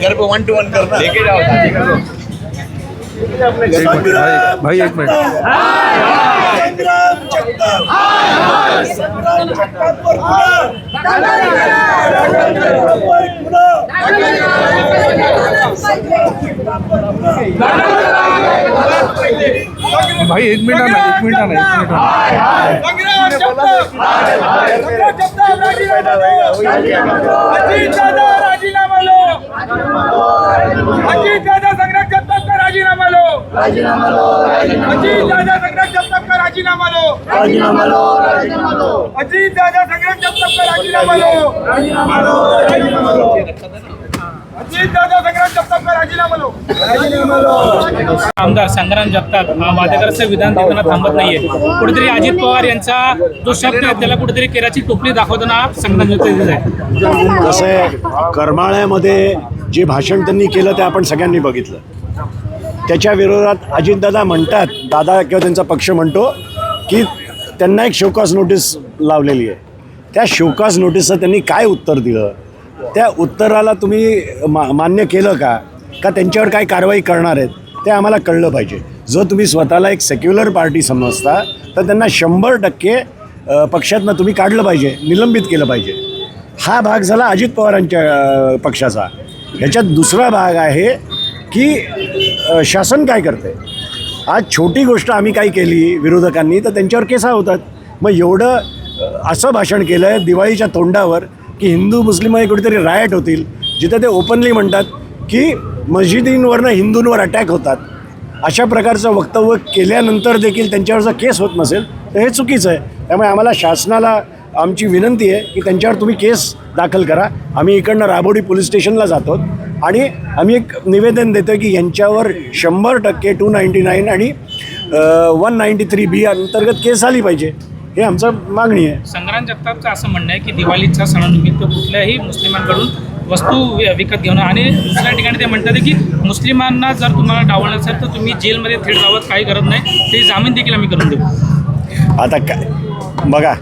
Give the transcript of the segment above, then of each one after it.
घर पे one two one करना। लेके जाओ शादी कर दो। एक मिनिट। भाई भाई एक मिनिट संग्राम जगताप संग्राम जगतापवर गुन्हा भाई एक मिनिट ना एक मिनिट ना एक मिनिट अजितदादा संग्राम जगतापचा राजीनामा लो. संग्राम जगतापचा राजीनामा लो. अजितदादा संग्राम जगतापचा राजीनामा लो. संग्राम जगतापचा राजीनामा लो. आमदार संग्राम जगताप हा वादेकरचं विधान देताना थांबत नाहीये. कुठेतरी अजित पवार यांचा जो शब्द आहे त्याला कुठेतरी केराची टोपली दाखवताना संग्राम जगताप दिसत आहे कसं आहे करमाळ्यामध्ये जे भाषण त्यांनी केलं ते आपण सगळ्यांनी बघितलं. त्याच्या विरोधात अजितदादा म्हणतात दादा किंवा त्यांचा पक्ष म्हणतो की त्यांना एक शोकास नोटीस लावलेली आहे. त्या शोकास नोटीसचं त्यांनी काय उत्तर दिलं? त्या उत्तराला तुम्ही मा मान्य केलं का? का त्यांच्यावर काय कारवाई करणार आहेत? ते आम्हाला कळलं पाहिजे. जर तुम्ही स्वतःला एक सेक्युलर पार्टी समजता तर त्यांना शंभर टक्के पक्षातनं तुम्ही काढलं पाहिजे निलंबित केलं पाहिजे. हा भाग झाला अजित पवारांच्या पक्षाचा. ह्याच्यात दुसरा भाग आहे की शासन काय करते आज छोटी गोष्ट आम्ही काही केली विरोधकांनी तर त्यांच्यावर केसा होतात. मग एवढं असं भाषण केलं आहे दिवाळीच्या तोंडावर की हिंदू मुस्लिममध्ये कुठेतरी रायट होतील जिथे ते ओपनली म्हणतात की मस्जिदींवरनं हिंदूंवर अटॅक होतात. अशा प्रकारचं वक्तव्य केल्यानंतर देखील त्यांच्यावरचा केस होत नसेल तर हे चुकीचं आहे. त्यामुळे आम्हाला शासनाला आमची विनंती आहे की त्यांच्यावर तुम्ही केस दाखल करा. आम्ही इकडनं राबोडी पोलीस स्टेशनला जातो आणि आम्ही एक निवेदन देतो की यांच्यावर शंभर टक्के टू नाईंटी नाईन आणि वन नाईंटी थ्री बी अंतर्गत केस आली पाहिजे. हे आमचं मागणी आहे. संग्राम जगतापचं असं म्हणणं आहे की दिवाळीच्या सणानिमित्त कुठल्याही मुस्लिमांकडून वस्तू विकत घेणं. आणि दुसऱ्या ठिकाणी ते म्हणतात की मुस्लिमांना जर तुम्हाला डावलं असेल तर तुम्ही जेलमध्ये थेट जावं काही गरज नाही. ते जामीन देखील आम्ही करून देऊ. आता काय बघा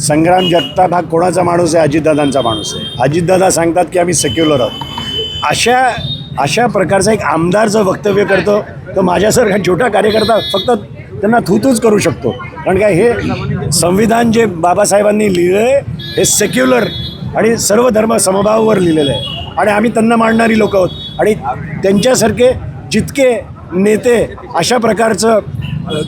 संग्राम जगताप हा कोणाचा माणूस आहे? अजितदादांचा माणूस आहे. अजितदादा सांगतात की आम्ही सेक्युलर आहोत. अशा अशा प्रकारचा एक आमदार जर वक्तव्य करतो तर माझ्यासारखा छोटा कार्यकर्ता फक्त त्यांना थूतूच करू शकतो. कारण काय हे संविधान जे बाबासाहेबांनी लिहिलं आहे हे सेक्युलर आणि सर्व धर्म समभावावर लिहिलेलं आहे. आणि आम्ही त्यांना मांडणारी लोक आहोत. आणि त्यांच्यासारखे जितके नेते अशा प्रकारचं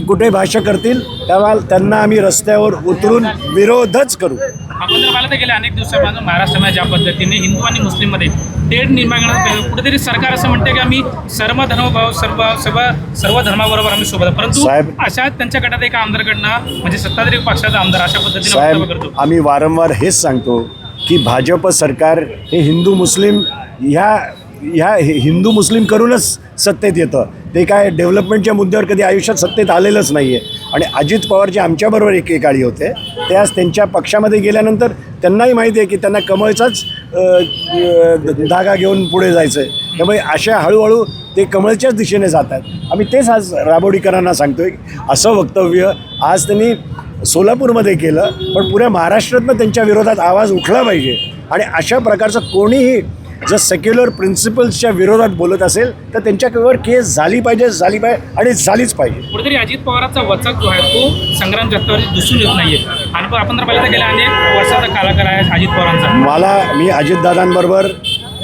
कुठे भाष्य करतील तेव्हा त्यांना आम्ही रस्त्यावर उतरून विरोधच करू. आपण जर पाहिलं तर गेल्या अनेक दिवसापासून महाराष्ट्रामध्ये ज्या पद्धतीने हिंदू आणि मुस्लिममध्ये तेढ निर्माण करण्यात कुठेतरी सरकार असं म्हणते की आम्ही सर्व धर्मभाव सर्व सर्व सर्व धर्माबरोबर आम्ही सोबत. परंतु साहेब- अशा त्यांच्या गटात एका आमदारकडनं म्हणजे सत्ताधारी पक्षाचा आमदार अशा पद्धतीने वक्तव्य करतो आम्ही वारंवार हेच सांगतो की भाजप सरकार हे हिंदू मुस्लिम ह्या ह्या हिंदू मुस्लिम करूनच सत्तेत येतं. ते काय डेव्हलपमेंटच्या मुद्द्यावर कधी आयुष्यात सत्तेत आलेलंच नाही आहे आणि अजित पवार जे आमच्याबरोबर एकेकाळी होते ते आज त्यांच्या पक्षामध्ये गेल्यानंतर त्यांनाही माहिती आहे की त्यांना कमळचाच धागा घेऊन पुढे जायचं आहे त्यामुळे अशा हळूहळू ते कमळच्याच दिशेने जात आहेत. आम्ही तेच आज राबोडीकरांना सांगतोय असं वक्तव्य आज त्यांनी सोलापूरमध्ये केलं पण पुऱ्या महाराष्ट्रातनं त्यांच्या विरोधात आवाज उठला पाहिजे. आणि अशा प्रकारचं कोणीही जर सेक्युलर प्रिन्सिपल्सच्या विरोधात बोलत असेल तर त्यांच्यावर केस झाली पाहिजे झाली पाहिजे आणि झालीच पाहिजे. कुठेतरी अजित पवारांचा वचक जो आहे तो संग्राम जगतावरती दिसून येत नाहीये. आणि पण आपण जर पाहिलं तर गेल्या अनेक वर्षाचा कालाकार आहे अजित पवारांचा. मला मी अजितदादांबरोबर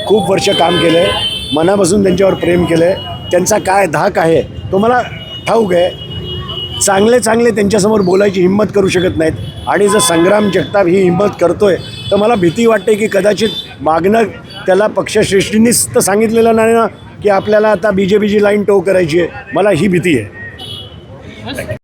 खूप वर्ष काम केलं आहे मनापासून त्यांच्यावर प्रेम केलं आहे त्यांचा काय धाक आहे तो मला ठाऊक आहे. चांगले चांगले त्यांच्यासमोर बोलायची हिंमत करू शकत नाहीत. आणि जर संग्राम जगताप ही हिंमत करतोय तर मला भीती वाटते की कदाचित मागणं त्याला पक्षश्रेष्ठींनीच तर सांगितलेलं नाही ना की आपल्याला आता बी जे पीची लाईन टो करायची आहे. मला ही भीती आहे.